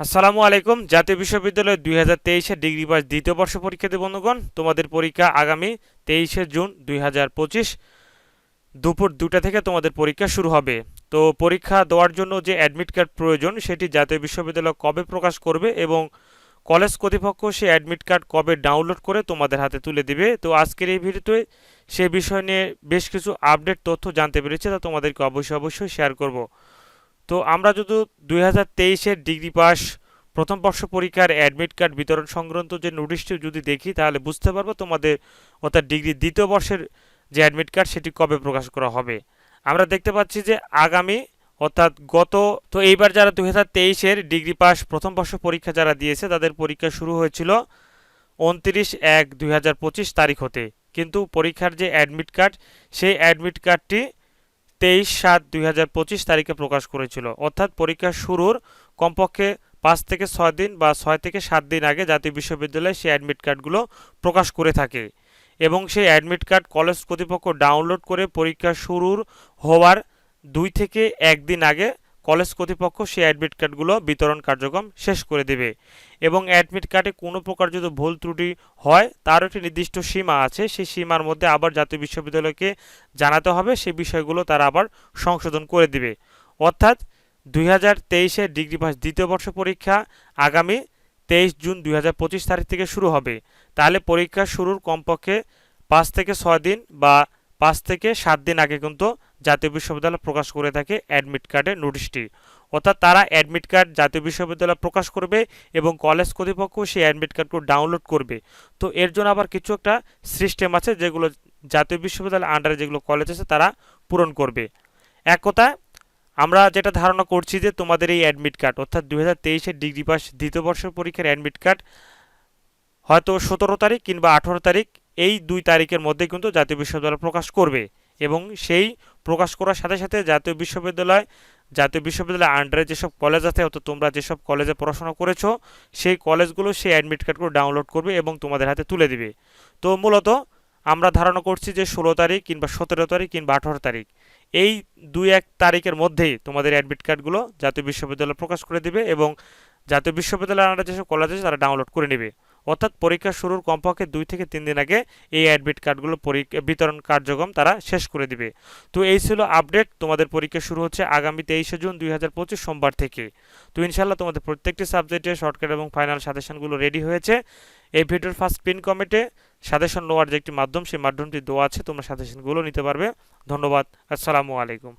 আসসালামু আলাইকুম। জাতীয় বিশ্ববিদ্যালয় দুই হাজার তেইশের ডিগ্রি পাস দ্বিতীয় বর্ষ পরীক্ষার্থী বন্ধুগণ। তোমাদের পরীক্ষা আগামী তেইশে জুন দুই হাজার পঁচিশ দুপুর দুটা থেকে তোমাদের পরীক্ষা শুরু হবে। তো পরীক্ষা দেওয়ার জন্য যে অ্যাডমিট কার্ড প্রয়োজন, সেটি জাতীয় বিশ্ববিদ্যালয় কবে প্রকাশ করবে এবং কলেজ কর্তৃপক্ষ সেই অ্যাডমিট কার্ড কবে ডাউনলোড করে তোমাদের হাতে তুলে দিবে? তো আজকের এই ভিডিওতে সে বিষয় নিয়ে বেশ কিছু আপডেট তথ্য জানতে পেরেছে, তা তোমাদেরকে অবশ্যই অবশ্যই শেয়ার করব। তো আমরা যদি দুই হাজার তেইশের ডিগ্রি পাস, প্রথম বর্ষ পরীক্ষার অ্যাডমিট কার্ড বিতরণ সংক্রান্ত যে নোটিশটি যদি দেখি, তাহলে বুঝতে পারব তোমাদের অর্থাৎ ডিগ্রি দ্বিতীয় বর্ষের যে অ্যাডমিট কার্ড, সেটি কবে প্রকাশ করা হবে। আমরা দেখতে পাচ্ছি যে আগামী, অর্থাৎ গত, তো এইবার যারা দুই হাজার তেইশের ডিগ্রি পাস, প্রথম বর্ষ পরীক্ষা যারা দিয়েছে, তাদের পরীক্ষা শুরু হয়েছিল উনত্রিশ এক দুই তারিখ হতে। কিন্তু পরীক্ষার যে অ্যাডমিট কার্ড, সেই অ্যাডমিট কার্ডটি তেইশ সাত দুই তারিখে প্রকাশ করেছিল। অর্থাৎ পরীক্ষা শুরুর কমপক্ষে পাঁচ থেকে ছয় দিন বা ছয় থেকে সাত দিন আগে জাতীয় বিশ্ববিদ্যালয়ে সেই অ্যাডমিট কার্ডগুলো প্রকাশ করে থাকে এবং সেই অ্যাডমিট কার্ড কলেজ কর্তৃপক্ষ ডাউনলোড করে পরীক্ষা শুরুর হওয়ার দুই থেকে একদিন আগে কলেজ কর্তৃপক্ষ সেই অ্যাডমিট কার্ডগুলো বিতরণ কার্যক্রম শেষ করে দেবে এবং অ্যাডমিট কার্ডে কোনো প্রকার যদি ভুল ত্রুটি হয় তার একটি নির্দিষ্ট সীমা আছে। সেই সীমার মধ্যে আবার জাতীয় বিশ্ববিদ্যালয়কে জানাতে হবে। সেই বিষয়গুলো তারা আবার সংশোধন করে দিবে। অর্থাৎ দুই হাজার তেইশের ডিগ্রি পাস দ্বিতীয় বর্ষ পরীক্ষা আগামী তেইশ জুন দুই হাজার পঁচিশ তারিখ থেকে শুরু হবে। তাহলে পরীক্ষা শুরুর কমপক্ষে পাঁচ থেকে ছয় দিন বা পাঁচ থেকে সাত দিন আগে কিন্তু জাতীয় বিশ্ববিদ্যালয় প্রকাশ করে থাকে অ্যাডমিট কার্ডের নোটিশটি। অর্থাৎ তারা অ্যাডমিট কার্ড জাতীয় বিশ্ববিদ্যালয় প্রকাশ করবে এবং কলেজ কর্তৃপক্ষ সেই অ্যাডমিট কার্ডগুলো ডাউনলোড করবে। তো এর জন্য আবার কিছু একটা সিস্টেম আছে যেগুলো জাতীয় বিশ্ববিদ্যালয়ের আন্ডারে যেগুলো কলেজ আছে তারা পূরণ করবে। এক কথা আমরা যেটা ধারণা করছি যে তোমাদের এই অ্যাডমিট কার্ড, অর্থাৎ দু হাজার ডিগ্রি পাস দ্বিতীয় বর্ষের পরীক্ষার অ্যাডমিট কার্ড, হয়তো সতেরো তারিখ কিংবা আঠেরো তারিখ এই দুই তারিখের মধ্যে কিন্তু জাতীয় বিশ্ববিদ্যালয় প্রকাশ করবে এবং সেই প্রকাশ করার সাথে সাথে জাতীয় বিশ্ববিদ্যালয়, জাতীয় বিশ্ববিদ্যালয়ের আন্ডারে যেসব কলেজ আছে অর্থাৎ তোমরা যেসব কলেজে পড়াশোনা করেছ, সেই কলেজগুলো সেই অ্যাডমিট কার্ডগুলো ডাউনলোড করবে এবং তোমাদের হাতে তুলে দিবে। তো মূলত আমরা ধারণা করছি যে ষোলো তারিখ কিংবা সতেরো তারিখ কিংবা আঠারো তারিখ, এই দুই এক তারিখের মধ্যেই তোমাদের অ্যাডমিট কার্ডগুলো জাতীয় বিশ্ববিদ্যালয় প্রকাশ করে দিবে এবং জাতীয় বিশ্ববিদ্যালয়ের আন্ডারে যেসব কলেজ আছে তারা ডাউনলোড করে নেবে। অর্থাৎ পরীক্ষা শুরুর কমপক্ষে দুই থেকে তিন দিন আগে এই অ্যাডমিট কার্ডগুলো বিতরণ কার্যক্রম তারা শেষ করে দিবে। তো এই ছিল আপডেট তোমাদের পরীক্ষা শুরু হচ্ছে আগামী তেইশে জুন দুই হাজার পঁচিশ সোমবার থেকে। তো ইনশাল্লাহ তোমাদের প্রত্যেকটি সাবজেক্টে শর্টকাট এবং ফাইনাল সাজেশনগুলো রেডি হয়েছে। এই ভিডিওর ফার্স্ট পিন কমেন্টে সাজেশন নেওয়ার যে একটি মাধ্যম, সেই মাধ্যমটি দেওয়া আছে। তোমরা সাজেশনগুলো নিতে পারবে। ধন্যবাদ। আসসালামু আলাইকুম।